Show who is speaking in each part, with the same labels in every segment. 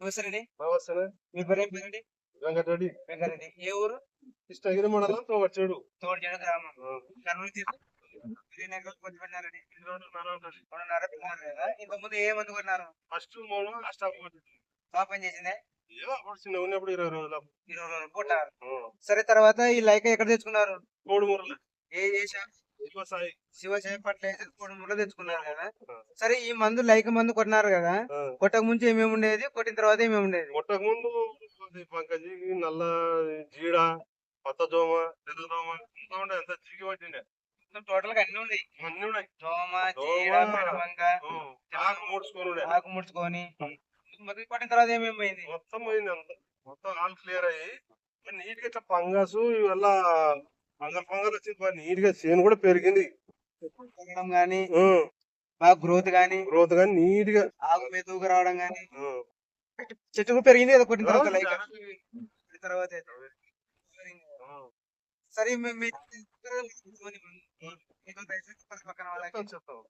Speaker 1: నమస్తే రెడ్డి
Speaker 2: నమస్తే
Speaker 1: మీ పేరు ఏం పేరండి?
Speaker 2: వెంకటరెడ్డి.
Speaker 1: వెంకరెడ్డి ఏ ఊరు?
Speaker 2: కృష్ణగిరి మండలం
Speaker 1: గ్రామం. కర్నూలు తీరు? ఇంతకుముందు ఏ మందు
Speaker 2: ఫస్ట్ మూడు
Speaker 1: చేసిందే?
Speaker 2: చిన్న ఉన్నప్పుడు ఇరవై రోజుల
Speaker 1: ఇరవై రోజులు కొట్టారు. సరే తర్వాత ఈ లైక్ ఎక్కడ తెచ్చుకున్నారు?
Speaker 2: మూడు మూరలు
Speaker 1: ఏ ఏ షాప్
Speaker 2: ఎక్కువ సాయి
Speaker 1: శివశయ ఫర్టిలైజర్ మూడు తెచ్చుకున్నారు కదా. సరే ఈ మందు లైక్ మందు కొట్టినారు కదా. కొట్టక ముందు ఏమేమి ఉండేది? కొట్టిన తర్వాత ఏమేమి ఉండేది?
Speaker 2: కొట్టక ముందు పంకజి నల్ల జీడ కొత్త దోమ తెల్ల దోమ ఇంకా ఉండే అంత చిగి పట్టిండే.
Speaker 1: టోటల్గా అన్ని ఉన్నాయి.
Speaker 2: అన్ని ఉన్నాయి.
Speaker 1: దోమ. చీడ పెడవంక.
Speaker 2: ఆకు ముడుచుకొని
Speaker 1: ఆకు ముడుచుకొని. మరి కొట్టిన తర్వాత ఏమేమి పోయింది?
Speaker 2: మొత్తం పోయింది అంత. మొత్తం ఆల్ క్లియర్ అయ్యి నీట్గా ఇట్లా ఫంగస్ ఇవల్ల వచ్చింది నీట్గా చేను కూడా పెరిగింది.
Speaker 1: పెరగడం గానీ బాగా గ్రోత్ గానీ
Speaker 2: గ్రోత్ కానీ
Speaker 1: నీట్గా రావడం గానీ.
Speaker 2: ఉం.
Speaker 1: చెట్టు కూడా పెరిగింది కదా కొట్టిన తర్వాత లైక్ తర్వాత. సరే పక్కన వాళ్ళకి
Speaker 2: చెప్తాం,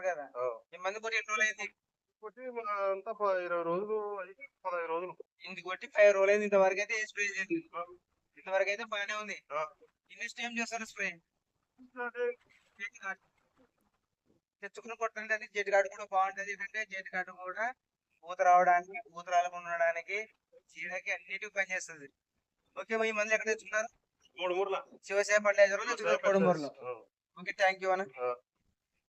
Speaker 1: కదా.
Speaker 2: ఆ.
Speaker 1: ఈ మందు కొట్టి ఎన్ని రోజులు అయింది?
Speaker 2: కొట్టి అంతా ఇరవై రోజులు పదహైదు రోజులు.
Speaker 1: ఇంటికి కొట్టి రోజులు అయింది ఇంతవరకు అయితే స్ప్రే చేసింది? ఇంతవరకు అయితే బాగానే ఉంది.
Speaker 2: ఆ.
Speaker 1: నెక్స్ట్ ఏం చేస్తారు స్ప్రే? తెచ్చుకుని కొట్టండి జెట్ కార్డు కూడా బాగుంటది. ఏంటంటే జెట్ కార్డు కూడా పూత రావడానికి పూత ఉండడానికి చీడకి అన్నిటికీ పనిచేస్తుంది ఓకే ఈ మంది ఎక్కడ తెచ్చుకున్నారు?
Speaker 2: మూడు
Speaker 1: కొడుమూరులో.
Speaker 2: ఆ.
Speaker 1: ఓకే థ్యాంక్ యూ అన్న.